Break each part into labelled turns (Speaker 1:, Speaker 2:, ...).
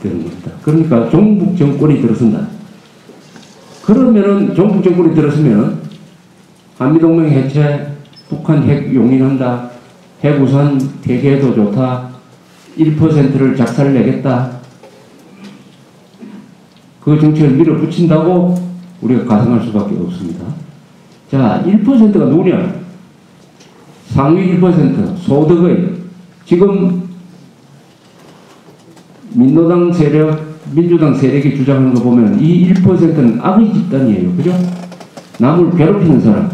Speaker 1: 되는 겁니다. 그러니까 종북 정권이 들어선다. 그러면은 종북 정권이 들어서면 한미동맹 해체, 북한 핵 용인한다, 핵우산 폐기해도 좋다, 1%를 작살 내겠다. 그 정책을 밀어붙인다고 우리가 가상할 수밖에 없습니다. 자, 1%가 누구냐? 상위 1% 소득의 지금 민노당 세력, 민주당 세력이 주장하는 거 보면 이 1%는 악의 집단이에요. 그죠? 남을 괴롭히는 사람.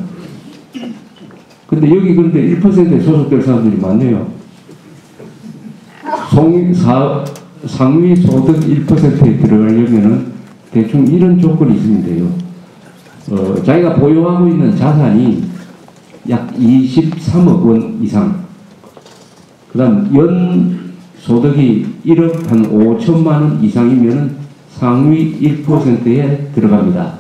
Speaker 1: 근데 여기 근데 1%에 소속될 사람들이 많네요. 송, 사, 상위 소득 1%에 들어가려면은 대충 이런 조건이 있으면 돼요. 어, 자기가 보유하고 있는 자산이 약 23억 원 이상. 그 다음 연 소득이 1억 한 5천만 원 이상이면은 상위 1%에 들어갑니다.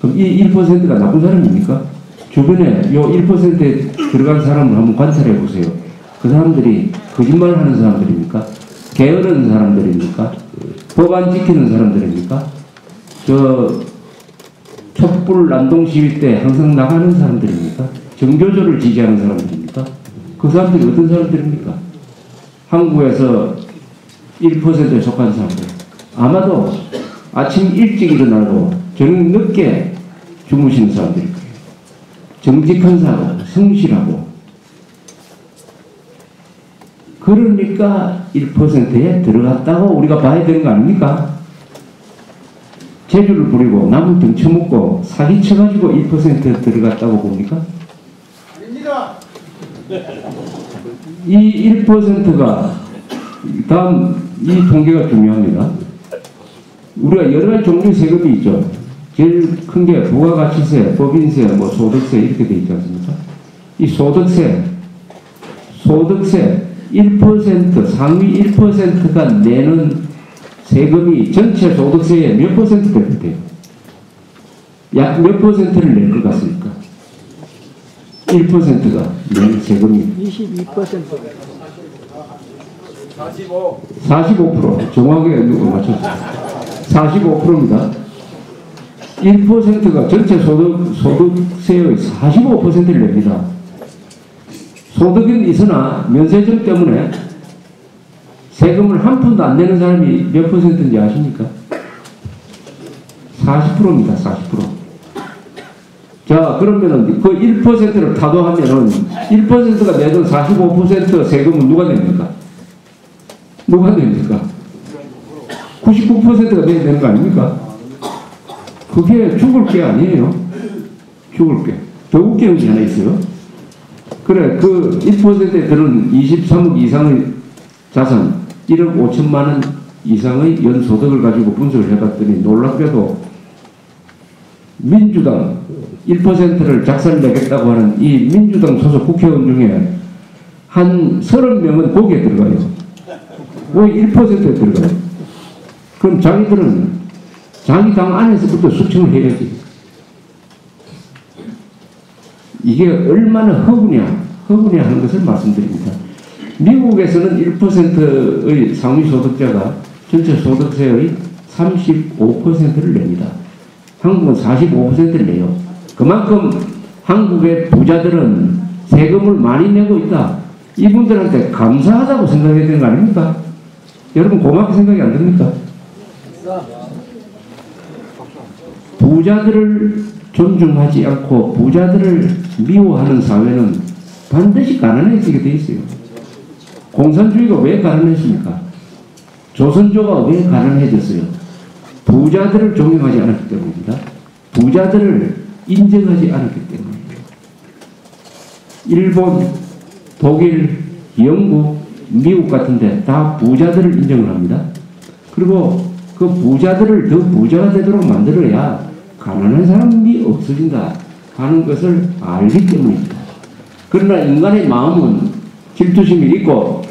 Speaker 1: 그럼 이 1%가 나쁜 사람입니까? 주변에 요 1%에 들어간 사람을 한번 관찰해 보세요. 그 사람들이 거짓말 하는 사람들입니까? 게으른 사람들입니까? 법안 지키는 사람들입니까? 저 촛불 난동 시위 때 항상 나가는 사람들입니까? 정교조를 지지하는 사람들입니까? 그 사람들이 어떤 사람들입니까? 한국에서 1%에 속한 사람들. 아마도 아침 일찍 일어나고 저녁 늦게 주무시는 사람들일 거예요. 정직한 사람, 성실하고. 그러니까 1%에 들어갔다고 우리가 봐야 되는 거 아닙니까? 재주를 부리고 남을 등쳐먹고 사기쳐가지고 1%에 들어갔다고 봅니까?
Speaker 2: 아닙니다.
Speaker 1: 이 1%가 다음 이 통계가 중요합니다. 우리가 여러 가지 종류의 세금이 있죠. 제일 큰 게 부가가치세, 법인세, 뭐 소득세 이렇게 돼 있지 않습니까? 이 소득세, 소득세 1% 상위 1%가 내는 세금이 전체 소득세의 몇 퍼센트가 돼요? 약몇 퍼센트를 낼 것 같습니까? 1%가 낸 세금이
Speaker 3: 22%
Speaker 2: 45.
Speaker 1: 45% 정확하게 맞췄어요. 45%입니다. 1%가 전체 소득, 소득세의 45%를 냅니다. 소득은 있으나 면세점 때문에 세금을 한 푼도 안 내는 사람이 몇 퍼센트인지 아십니까? 40%입니다. 40%. 자, 그러면은 그 1%를 타도하면은 1%가 내던 45% 세금은 누가 냅니까? 누가 냅니까? 99%가 내야 되는 거 아닙니까? 그게 죽을 게 아니에요. 죽을 게. 더 웃기는 게 하나 있어요. 그래, 그 1%에 드는 23억 이상의 자산, 1억 5천만 원 이상의 연소득을 가지고 분석을 해봤더니 놀랍게도 민주당 1%를 작살내겠다고 하는 이 민주당 소속 국회의원 중에 한 30명은 거기에 들어가요. 왜 1%에 들어가요? 그럼 자기들은 자기 당 안에서부터 수청을 해야지. 이게 얼마나 허구냐, 허구냐 하는 것을 말씀드립니다. 미국에서는 1%의 상위 소득자가 전체 소득세의 35%를 냅니다. 한국은 45%를 내요. 그만큼 한국의 부자들은 세금을 많이 내고 있다. 이분들한테 감사하다고 생각해야 되는 거 아닙니까? 여러분 고맙게 생각이 안 듭니까? 부자들을 존중하지 않고 부자들을 미워하는 사회는 반드시 가난해지게 돼 있어요. 공산주의가 왜 가난했습니까? 조선조가 왜 가난해졌어요? 부자들을 존경하지 않았기 때문입니다. 부자들을 인정하지 않았기 때문입니다. 일본, 독일, 영국, 미국 같은데 다 부자들을 인정을 합니다. 그리고 그 부자들을 더 부자가 되도록 만들어야 가난한 사람이 없어진다 하는 것을 알기 때문입니다. 그러나 인간의 마음은 질투심이 있고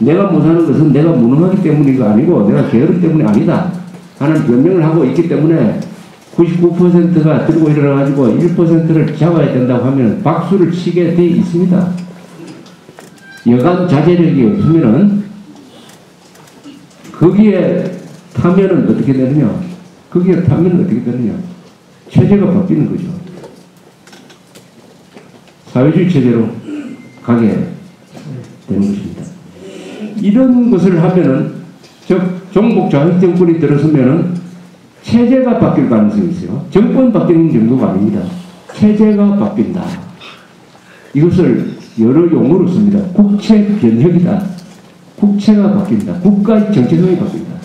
Speaker 1: 내가 못하는 것은 내가 무능하기 때문이가 아니고 내가 게으름 때문이 아니다 하는 변명을 하고 있기 때문에 99%가 들고 일어나가지고 1%를 잡아야 된다고 하면 박수를 치게 돼 있습니다. 여간 자제력이 없으면은 거기에 타면은 어떻게 되느냐? 거기에 타면은 어떻게 되느냐? 체제가 바뀌는 거죠. 사회주의 체제로 가게 되는 것입니다. 이런 것을 하면은 즉 종북 좌익 정권이 들어서면은 체제가 바뀔 가능성이 있어요. 정권 바뀌는 정도가 아닙니다. 체제가 바뀐다. 이것을 여러 용어로 씁니다. 국채 변혁이다. 국채가 바뀐다. 국가의 정체성이 바뀐다.